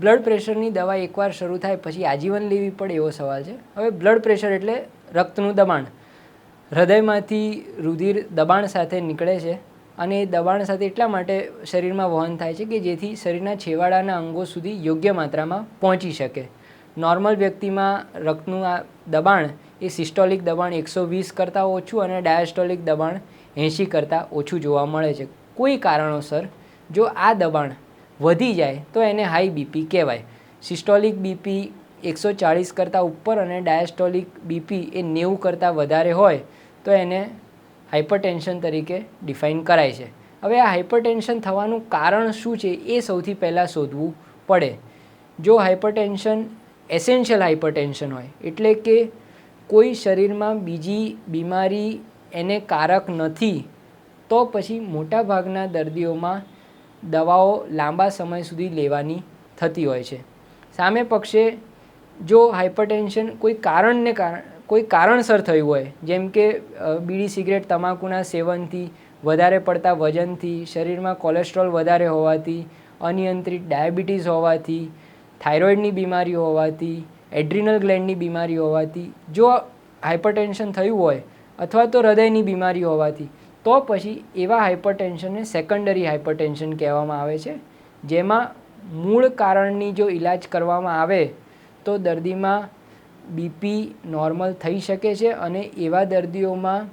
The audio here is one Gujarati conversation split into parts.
બ્લડ પ્રેશરની દવા એકવાર શરૂ થાય પછી આજીવન લેવી પડે એવો સવાલ છે. હવે બ્લડ પ્રેશર એટલે રક્તનું દબાણ. હૃદયમાંથી રુધિર દબાણ સાથે નીકળે છે અને એ દબાણ સાથે એટલા માટે શરીરમાં વહન થાય છે કે જેથી શરીરના છેવાડાના અંગો સુધી યોગ્ય માત્રામાં પહોંચી શકે. નોર્મલ વ્યક્તિમાં રક્તનું આ દબાણ એ સિસ્ટોલિક દબાણ એકસો વીસ કરતાં ઓછું અને ડાયાસ્ટોલિક દબાણ એંશી કરતાં ઓછું જોવા મળે છે. કોઈ કારણોસર જો આ દબાણ વધી જાય, તો એને હાઈ બીપી કહેવાય. સિસ્ટોલિક બીપી એકસો ચાળીસ કરતાં ઉપર અને ડાયાસ્ટોલિક બીપી એ નેવું કરતાં વધારે હોય, તો એને હાઇપરટેન્શન તરીકે ડિફાઇન કરાય છે. હવે આ હાઇપરટેન્શન થવાનું કારણ શું છે એ સૌથી પહેલાં શોધવું પડે. જો હાઇપરટેન્શન એસેન્શિયલ હાઇપરટેન્શન હોય, એટલે કે કોઈ શરીરમાં બીજી બીમારી એને કારક નથી, તો પછી મોટાભાગના દર્દીઓમાં દવાઓ લાંબા સમય સુધી લેવાની થતી હોય છે. સામે પક્ષે જો હાઇપરટેન્શન કોઈ કારણને કારણ કોઈ કારણસર થયું હોય, જેમ કે બીડી સિગરેટ તમાકુના સેવનથી વધારે પડતા વજનથી, શરીરમાં કોલેસ્ટ્રોલ વધારે હોવાથી, અનિયંત્રિત ડાયાબિટીસ હોવાથી, થાઇરોઇડની બીમારી હોવાથી, એડ્રિનલ ગ્લેન્ડની બીમારી હોવાથી, જો હાઇપરટેન્શન થયું હોય અથવા તો હૃદયની બીમારી હોવાથી તો પછી એવા હાઇપરટેન્શનને સેકન્ડરી હાઇપરટેન્શન કહેવામાં આવે છે, જેમાં મૂળ કારણની જો ઈલાજ કરવામાં આવે, તો દર્દીમાં બીપી નોર્મલ થઈ શકે છે અને એવા દર્દીઓમાં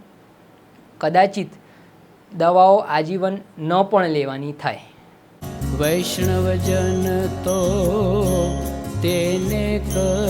કદાચિત દવાઓ આજીવન ન પણ લેવાની થાય. વૈષ્ણવજન તો તેને કહીએ